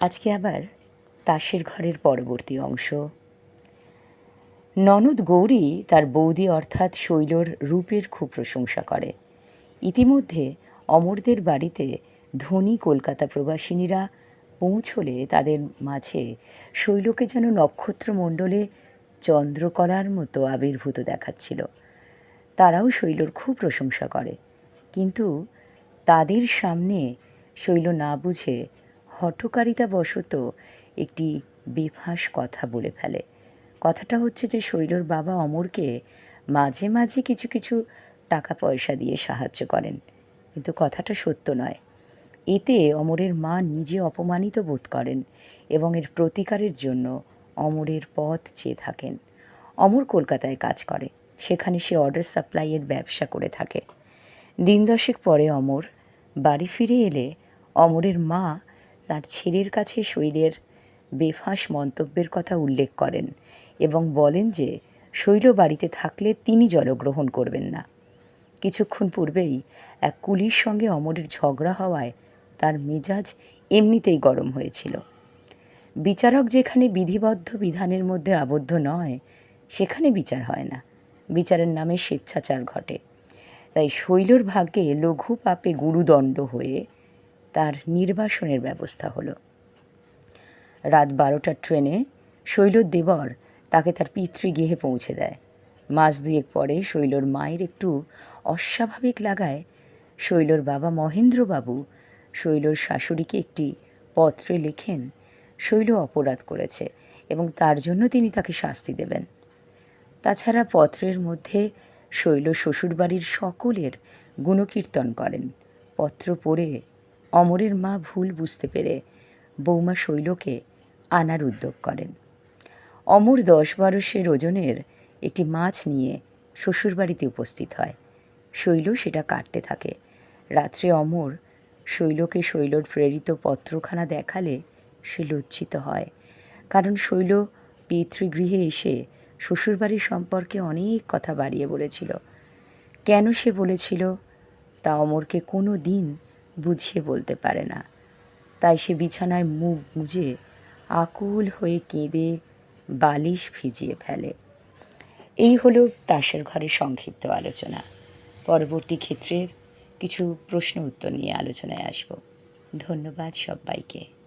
আজকে আবার তাসের ঘরের পরবর্তী অংশ। ননদ গৌরী তার বৌদি অর্থাৎ শৈলর রূপের খুব প্রশংসা করে। ইতিমধ্যে অমরদের বাড়িতে ধনী কলকাতা প্রবাসিনীরা পৌঁছলে তাদের মাঝে শৈলকে যেন নক্ষত্রমণ্ডলে চন্দ্রকলার মতো আবির্ভূত দেখাচ্ছিল। তারাও শৈলর খুব প্রশংসা করে। কিন্তু তাদের সামনে শৈল না বুঝে হঠকারিতাবশত একটি বেফাঁস কথা বলে ফেলে। কথাটা হচ্ছে যে, শৈলর বাবা অমরকে মাঝে মাঝে কিছু কিছু টাকা পয়সা দিয়ে সাহায্য করেন। কিন্তু কথাটা সত্য নয়। এতে অমরের মা নিজে অপমানিত বোধ করেন এবং এর প্রতিকারের জন্য অমরের পথ চেয়ে থাকেন। অমর কলকাতায় কাজ করে। সেখানে সে অর্ডার সাপ্লাইয়ের ব্যবসা করে থাকে। দিন দশেক পরে অমর বাড়ি ফিরে এলে অমরের মা তার ছেলের কাছে শৈলের বেফাঁস মন্তব্যের কথা উল্লেখ করেন এবং বলেন যে, শৈল বাড়িতে থাকলে তিনি জলগ্রহণ করবেন না। কিছুক্ষণ পূর্বেই এক কুলির সঙ্গে অমরের ঝগড়া হওয়ায় তার মেজাজ এমনিতেই গরম হয়েছিল। বিচারক যেখানে বিধিবদ্ধ বিধানের মধ্যে আবদ্ধ নয়, সেখানে বিচার হয় না। বিচারের নামে স্বেচ্ছাচার ঘটে। তাই শৈলর ভাগ্যে লঘু পাপে গুরুদণ্ড হয়ে নির্বাসনের ব্যবস্থা হলো। রাত বারোটার ট্রেনে শৈলর দেবর তাকে তার পিতৃগৃহে পৌঁছে দেয়। মাস দুয়েক পরে শৈলর মায়ের একটু অস্বাভাবিক লাগায় শৈলর বাবা মহেন্দ্রবাবু শৈলর শাশুড়িকে একটি পত্রে লেখেন, শৈল অপরাধ করেছে এবং তার জন্য তিনি তাকে শাস্তি দেবেন। তাছাড়া পত্রের মধ্যে শৈল শ্বশুরবাড়ির সকলের গুণকীর্তন করেন। পত্র পড়ে অমরের মা ভুল বুঝতে পেরে বৌমা শৈলকে আনার উদ্যোগ করেন। অমর দশ বারোশের ওজনের একটি মাছ নিয়ে শ্বশুরবাড়িতে উপস্থিত হয়। শৈল সেটা কাটতে থাকে। রাত্রে অমর শৈলকে শৈলর প্রেরিত পত্রখানা দেখালে সে লজ্জিত হয়। কারণ শৈল পিতৃগৃহে এসে শ্বশুরবাড়ির সম্পর্কে অনেক কথা বাড়িয়ে বলেছিল। কেন সে বলেছিল, তা অমরকে কোনো দিন বুঝিয়ে বলতে পারে না। তাই সে বিছানায় মুখ গুঁজে আকুল হয়ে কেঁদে বালিশ ভিজিয়ে ফেলে। এই হলো তাসের ঘরে সংক্ষিপ্ত আলোচনা। পরবর্তী ক্ষেত্রের কিছু প্রশ্ন উত্তর নিয়ে আলোচনায় আসব। ধন্যবাদ সবাইকে।